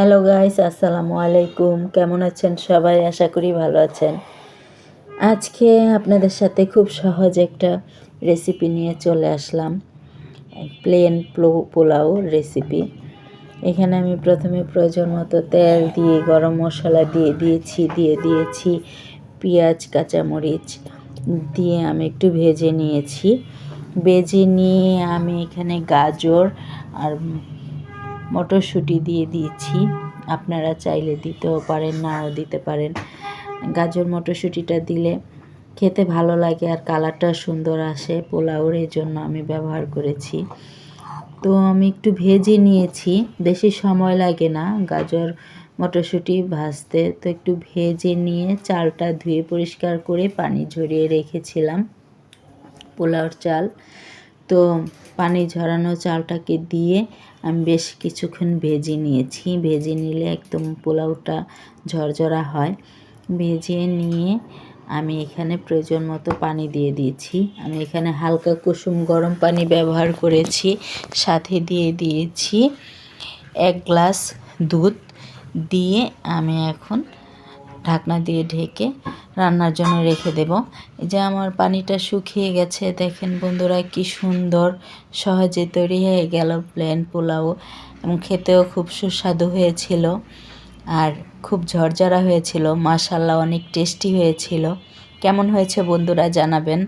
Hello guys আসসালামু আলাইকুম। কেমন আছেন সবাই? আশা করি ভালো আছেন। আজকে আপনাদের সাথে খুব সহজ একটা রেসিপি নিয়ে চলে আসলাম। প্লেন পোলাও রেসিপি এখানে আমি প্রথমে প্রয়োজন মতো তেল দিয়ে, গরম মশলা দিয়ে দিয়েছি দিয়ে দিয়েছি পেঁয়াজ, কাঁচামরিচ দিয়ে আমি একটু ভেজে নিয়েছি। ভেজে নিয়ে আমি এখানে গাজর আর মটরশুঁটি দিয়ে দিয়েছি। আপনারা চাইলে দিতেও পারেন, নাও দিতে পারেন। গাজর মটরশুঁটিটা দিলে খেতে ভালো লাগে আর কালারটা সুন্দর আসে। পোলাওর এই জন্য আমি ব্যবহার করেছি। তো আমি একটু ভেজে নিয়েছি। বেশি সময় লাগে না গাজর মটরশুঁটি ভাজতে। তো একটু ভেজে নিয়ে চালটা ধুয়ে পরিষ্কার করে পানি ঝরিয়ে রেখেছিলাম। পোলাওর চাল। তো পানি ঝরানো চালটাকে দিয়ে আমি বেশ কিছুক্ষণ ভেজে নিয়েছি। ভেজে নিলে একদম পোলাওটা ঝরঝরা হয়। ভেজে নিয়ে আমি এখানে প্রয়োজন মতো পানি দিয়ে দিয়েছি। আমি এখানে হালকা কুসুম গরম পানি ব্যবহার করেছি। সাথে দিয়ে দিয়েছি এক গ্লাস দুধ। দিয়ে আমি এখন ঢাকনা দিয়ে ঢেকে রান্নার জন্য রেখে দেব। এই যে আমার পানিটা শুকিয়ে গেছে, দেখেন বন্ধুরা কি সুন্দর সহজে তৈরি হয়ে গেল প্লেন পোলাও এবং খেতেও খুব সুস্বাদু হয়েছিল আর খুব ঝরঝরা হয়েছিল। মাশাল্লাহ অনেক টেস্টি হয়েছিল। কেমন হয়েছে বন্ধুরা জানাবেন।